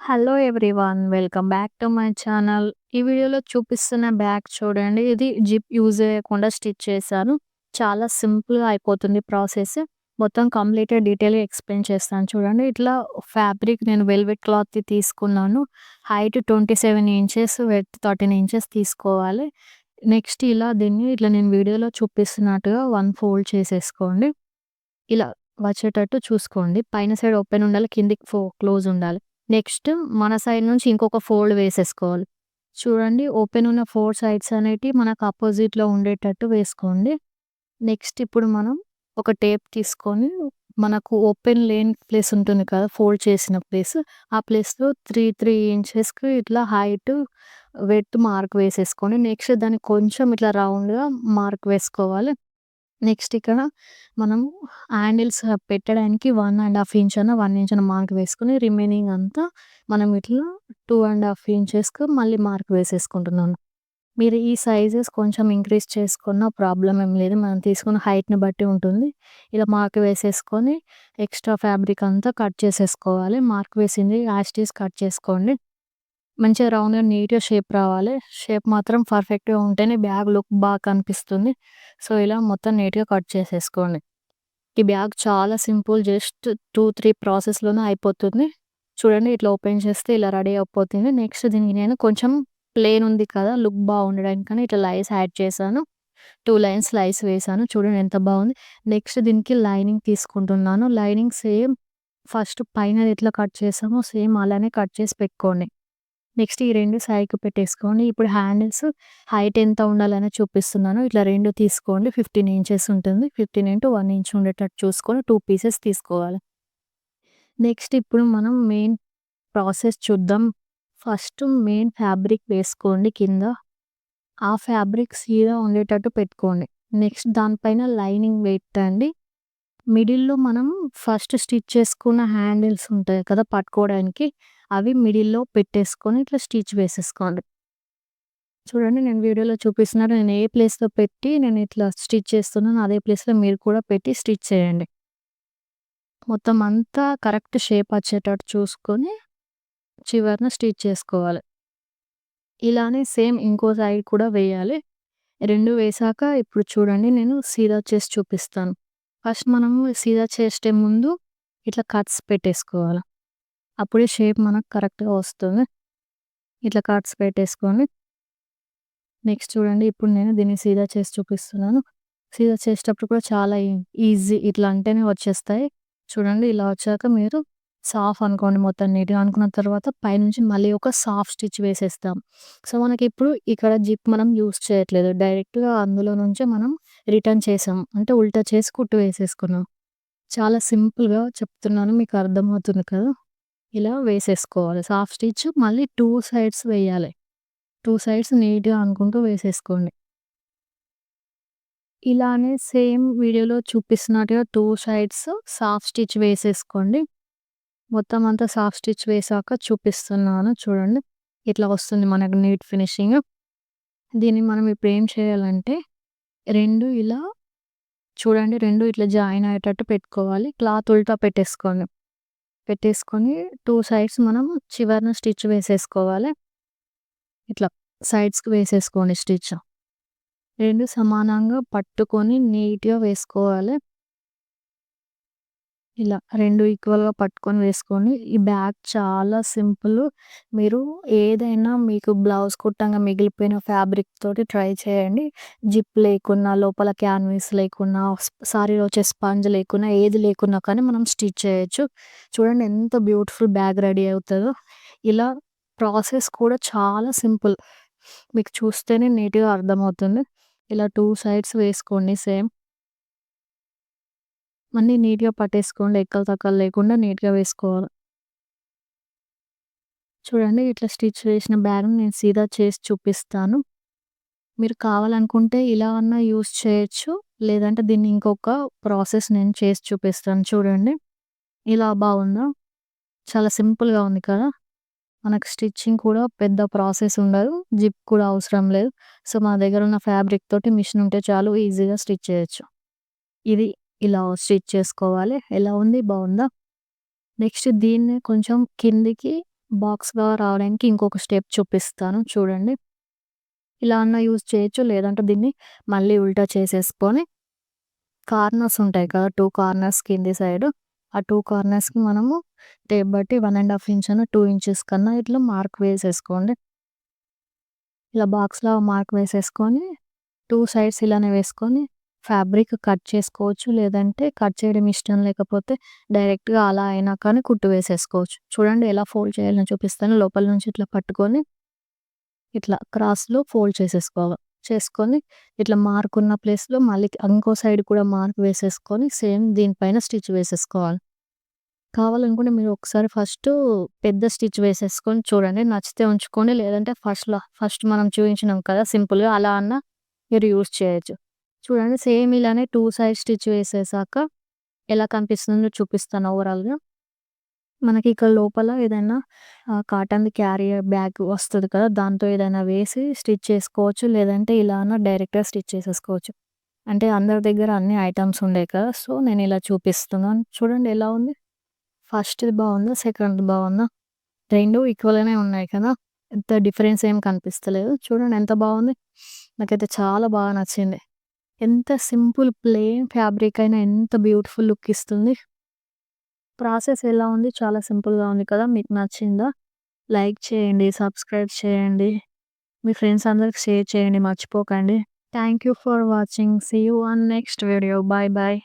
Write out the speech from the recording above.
Hello everyone. Welcome back to my channel. ఈ వీడియోలో చూపిస్తున్న బ్యాగ్ చూడండి. ఇది జిప్ యూజ్ చేయకుండా స్టిచ్ చేశాను. చాలా సింపుల్‌గా అయిపోతుంది ప్రాసెస్. మొత్తం కంప్లీట్‌గా డీటెయిల్‌గా ఎక్స్‌ప్లెయిన్ చేస్తాను చూడండి. ఇట్లా ఫ్యాబ్రిక్ నేను వెల్వెట్ క్లాత్ తీసుకున్నాను. Height 27 inches, width thirteen inches తీసుకోవాలి. నెక్స్ట్ ఇలా దీన్ని ఇట్లా నేను వీడియోలో చూపిస్తున్నట్టుగా వన్ ఫోల్డ్ చేసేసుకోండి. ఇలా వచ్చేటట్టు చూసుకోండి. పైన సైడ్ ఓపెన్ ఉండాలి. కిందికి ఫో క్లోజ్ ఉండాలి. నెక్స్ట్ మన సైడ్ నుంచి ఇంకొక ఫోల్డ్ వేసేసుకోవాలి. చూడండి ఓపెన్ ఉన్న ఫోర్ సైడ్స్ అనేటివి మనకు అపోజిట్‌లో ఉండేటట్టు వేసుకోండి. నెక్స్ట్ ఇప్పుడు మనం ఒక టేప్ తీసుకొని మనకు ఓపెన్ లేని ప్లేస్ ఉంటుంది కదా! ఫోల్డ్ చేసిన ప్లేస్. ఆ ప్లేస్‌లో 3, 3 ఇంచెస్‌కి ఇట్లా హైట్, వెట్ మార్క్ వేసేసుకోండి. నెక్స్ట్ దాన్ని కొంచెం ఇట్లా రౌండ్‌గా మార్క్ వేసుకోవాలి. నెక్స్ట్ ఇక్కడ మనం హ్యాండిల్స్ పెట్టడానికి వన్ అండ్ హాఫ్ ఇంచ్ అన్న, వన్ ఇంచ్ అన్న మార్క్ వేసుకుని రిమైనింగ్ అంతా మనం ఇట్లా టూ అండ్ హాఫ్ ఇంచెస్‌కి మళ్ళీ మార్క్ వేసేసుకుంటున్నాను. మీరు ఈ సైజెస్ కొంచెం ఇంక్రీజ్ చేసుకున్న ప్రాబ్లం ఏం లేదు. మనం తీసుకున్న హైట్‌ని బట్టి ఉంటుంది. ఇలా మార్క్ వేసేసుకొని ఎక్స్ట్రా ఫ్యాబ్రిక్ అంతా కట్ చేసేసుకోవాలి. మార్క్ వేసింది యాస్టీస్ కట్ చేసుకోండి. మంచిగా రౌండ్‌గా నీట్‌గా షేప్ రావాలి. షేప్ మాత్రం పర్ఫెక్ట్‌గా ఉంటేనే బ్యాగ్ లుక్ బాగా కనిపిస్తుంది. సో, ఇలా మొత్తం నీట్‌గా కట్ చేసేసుకోండి. ఈ బ్యాగ్ చాలా సింపుల్. జస్ట్ 2, 3 ప్రాసెస్‌లోనే అయిపోతుంది. చూడండి ఇట్లా ఓపెన్ చేస్తే ఇలా రెడీ అయిపోతుంది. నెక్స్ట్ దీనికి నేను కొంచెం ప్లేన్ ఉంది కదా! లుక్ బాగుండడానికని ఇట్లా లైన్స్ యాడ్ చేశాను. టూ లైన్స్ లైస్ వేసాను చూడండి ఎంత బాగుంది. నెక్స్ట్ దీనికి లైనింగ్ తీసుకుంటున్నాను. లైనింగ్ సేమ్ ఫస్ట్ పైన ఎట్లా కట్ చేసామో సేమ్ అలానే కట్ చేసి పెట్టుకోండి. నెక్స్ట్ ఈ రెండు సైడ్‌కి పెట్టేసుకోండి. ఇప్పుడు హ్యాండిల్స్ హైట్ ఎంత ఉండాలని చూపిస్తున్నాను. ఇట్లా రెండు తీసుకోండి. 15 ఇంచెస్ ఉంటుంది. 15 ఇంటూ వన్ ఇంచ్ ఉండేటట్టు చూసుకొని టూ పీసెస్ తీసుకోవాలి. నెక్స్ట్ ఇప్పుడు మనం మెయిన్ ప్రాసెస్ చూద్దాం. ఫస్ట్ మెయిన్ ఫ్యాబ్రిక్ వేసుకోండి కింద. ఆ ఫ్యాబ్రిక్ సీదా ఉండేటట్టు పెట్టుకోండి. నెక్స్ట్ దానిపైన లైనింగ్ పెట్టండి. మిడిల్‌లో మనం ఫస్ట్ స్టిచ్ చేసుకున్న హ్యాండిల్స్ ఉంటాయి కదా! పట్టుకోవడానికి అవి మిడిల్‌లో పెట్టేసుకొని ఇట్లా స్టిచ్ వేసేసుకోండి. చూడండి నేను వీడియోలో చూపిస్తున్నాను. నేను ఏ ప్లేస్‌లో పెట్టి నేను ఇట్లా స్టిచ్ చేస్తున్నానో అదే ప్లేస్‌లో మీరు కూడా పెట్టి స్టిచ్ చేయండి. మొత్తం అంతా కరెక్ట్ షేప్ వచ్చేటట్టు చూసుకొని చివరన స్టిచ్ చేసుకోవాలి. ఇలానే సేమ్ ఇంకో సైడ్ కూడా వేయాలి. 2 వేశాక ఇప్పుడు చూడండి నేను సీదా చేసి చూపిస్తాను. ఫస్ట్ మనము సీదా చేసే ముందు ఇట్లా కట్స్ పెట్టేసుకోవాలి. అప్పుడే షేప్ మనకు కరెక్ట్‌గా వస్తుంది. ఇట్లా కట్స్ పెట్టేసుకొని నెక్స్ట్ చూడండి ఇప్పుడు నేను దీన్ని సీదా చేసి చూపిస్తున్నాను. సీదా చేసేటప్పుడు కూడా చాలా ఈ ఈజీ ఇట్లా అంటేనే వచ్చేస్తాయి. చూడండి ఇలా వచ్చాక మీరు సాఫ్ అనుకోండి మొత్తం నీట్‌గా అనుకున్న తర్వాత పైనుంచి మళ్ళీ ఒక సాఫ్ స్టిచ్ వేసేస్తాం. సో, మనకి ఇప్పుడు ఇక్కడ జిప్ మనం యూజ్ చేయట్లేదు. డైరెక్ట్‌గా అందులో నుంచే మనం రిటర్న్ చేసాం. అంటే ఉల్టా చేసి కుట్టు వేసేసుకున్నాం. చాలా సింపుల్‌గా చెప్తున్నాను. మీకు అర్థమవుతుంది కదా! ఇలా వేసేసుకోవాలి. సాఫ్ స్టిచ్ మళ్ళీ టూ సైడ్స్ వేయాలి. టూ సైడ్స్ నీట్‌గా అనుకుంటూ వేసేసుకోండి. ఇలానే సేమ్ వీడియోలో చూపిస్తున్నట్టుగా టూ సైడ్స్ సాఫ్ స్టిచ్ వేసేసుకోండి. మొత్తం అంతా సాఫ్ స్టిచ్ వేసాక చూపిస్తున్నాను చూడండి. ఇట్లా వస్తుంది మనకు నీట్ ఫినిషింగ్. దీన్ని మనం ఇప్పుడు ఏం చేయాలంటే రెండు ఇలా చూడండి రెండు ఇట్లా జాయిన్ అయ్యేటట్టు పెట్టుకోవాలి. క్లాత్ ఉల్టా పెట్టేసుకోండి. పెట్టేసుకొని టూ సైడ్స్ మనం చివరన స్టిచ్ వేసేసుకోవాలి. ఇట్లా సైడ్స్‌కి వేసేసుకోండి స్టిచ్. రెండు సమానంగా పట్టుకొని నీట్‌గా వేసుకోవాలి. ఇలా రెండు ఈక్వల్‌గా పట్టుకొని వేసుకోండి. ఈ బ్యాగ్ చాలా సింపుల్. మీరు ఏదైనా మీకు బ్లౌజ్ కుట్టంగా మిగిలిపోయిన ఫ్యాబ్రిక్ తోటి ట్రై చేయండి. జిప్ లేకున్నా, లోపల క్యాన్వీస్ లేకున్నా, సారీలో వచ్చే స్పంజ్ లేకున్నా, ఏది లేకున్నా కానీ మనం స్టిచ్ చేయొచ్చు. చూడండి ఎంత బ్యూటిఫుల్ బ్యాగ్ రెడీ అవుతుందో ఇలా ప్రాసెస్ కూడా చాలా సింపుల్. మీకు చూస్తేనే నీట్‌గా అర్థమవుతుంది. ఇలా టూ సైడ్స్ వేసుకోండి సేమ్. అన్నీ నీట్‌గా పట్టేసుకోండి. ఎక్కలు తక్కలు లేకుండా నీట్‌గా వేసుకోవాలి. చూడండి ఇట్లా స్టిచ్ వేసిన బ్యాగ్‌ని నేను సీదా చేసి చూపిస్తాను. మీరు కావాలనుకుంటే ఇలా అన్నా యూస్ చేయొచ్చు. లేదంటే దీన్ని ఇంకొక ప్రాసెస్ నేను చేసి చూపిస్తాను చూడండి. ఇలా బాగుందా? చాలా సింపుల్‌గా ఉంది కదా! మనకు స్టిచ్చింగ్ కూడా పెద్ద ప్రాసెస్ ఉండదు. జిప్ కూడా అవసరం లేదు. సో, మా దగ్గర ఉన్న ఫ్యాబ్రిక్ తోటి మిషన్ ఉంటే చాలు ఈజీగా స్టిచ్ చేయొచ్చు. ఇది ఇలా స్టిచ్ చేసుకోవాలి. ఎలా ఉంది? బాగుందా? నెక్స్ట్ దీన్ని కొంచెం కిందికి బాక్స్‌గా రావడానికి ఇంకొక స్టెప్ చూపిస్తాను చూడండి. ఇలా అన్న యూజ్ చేయొచ్చు. లేదంటే దీన్ని మళ్ళీ ఉల్టా చేసేసుకొని కార్నర్స్ ఉంటాయి కదా! టూ కార్నర్స్ కింది సైడ్ ఆ టూ కార్నర్స్‌కి మనము టేప్ బట్టి వన్ అండ్ హాఫ్ ఇంచ్ అన్నా టూ ఇంచెస్ కన్నా ఇట్లా మార్క్ వేసేసుకోండి. ఇలా బాక్స్లో మార్క్ వేసేసుకొని టూ సైడ్స్ ఇలానే వేసుకొని ఫ్యాబ్రిక్ కట్ చేసుకోవచ్చు. లేదంటే కట్ చేయడం ఇష్టం లేకపోతే డైరెక్ట్‌గా అలా అయినా కానీ కుట్టు వేసేసుకోవచ్చు. చూడండి ఎలా ఫోల్డ్ చేయాలని చూపిస్తాను. లోపల నుంచి ఇట్లా పట్టుకొని ఇట్లా క్రాస్‌లో ఫోల్డ్ చేసేసుకోవాలి. చేసుకొని ఇట్లా మార్క్ ఉన్న ప్లేస్‌లో మళ్ళీ ఇంకో సైడ్ కూడా మార్క్ వేసేసుకొని సేమ్ దీనిపైన స్టిచ్ వేసేసుకోవాలి. కావాలనుకుంటే మీరు ఒకసారి ఫస్ట్ పెద్ద స్టిచ్ వేసేసుకొని చూడండి. నచ్చితే ఉంచుకొని లేదంటే ఫస్ట్‌లో ఫస్ట్ మనం చూపించినాం కదా! సింపుల్‌గా అలా అన్నా మీరు యూజ్ చేయొచ్చు. చూడండి సేమ్ ఇలానే టూ సైడ్ స్టిచ్ వేసేసాక ఎలా కనిపిస్తుందో చూపిస్తాను ఓవరాల్‌గా. మనకి ఇక్కడ లోపల ఏదైనా కాటన్ కాటన్‌ది క్యారియర్ బ్యాగ్ వస్తుంది కదా! దాంతో ఏదైనా వేసి స్టిచ్ చేసుకోవచ్చు. లేదంటే ఇలా డైరెక్ట్‌గా స్టిచ్ చేసేసుకోవచ్చు. అంటే అందరి దగ్గర అన్ని ఐటమ్స్ ఉండే కదా! సో, నేను ఇలా చూపిస్తున్నాను. చూడండి ఎలా ఉంది? ఫస్ట్‌ది బాగుందా సెకండ్‌ది బాగుందా రెండు ఈక్వల్‌గానే ఉన్నాయి కదా! ఎంత డిఫరెన్స్ ఏం కనిపిస్తలేదు. చూడండి ఎంత బాగుంది నాకైతే చాలా బాగా నచ్చింది. ఎంత సింపుల్ ప్లెయిన్ ఫ్యాబ్రిక్ అయినా ఎంత బ్యూటిఫుల్ లుక్ ఇస్తుంది. ప్రాసెస్ ఎలా ఉంది? చాలా సింపుల్‌గా ఉంది కదా! మీకు నచ్చిందా? లైక్ చేయండి. సబ్స్క్రైబ్ చేయండి. మీ ఫ్రెండ్స్ అందరికి షేర్ చేయండి మర్చిపోకండి. Thank you for watching. See you on next video. Bye bye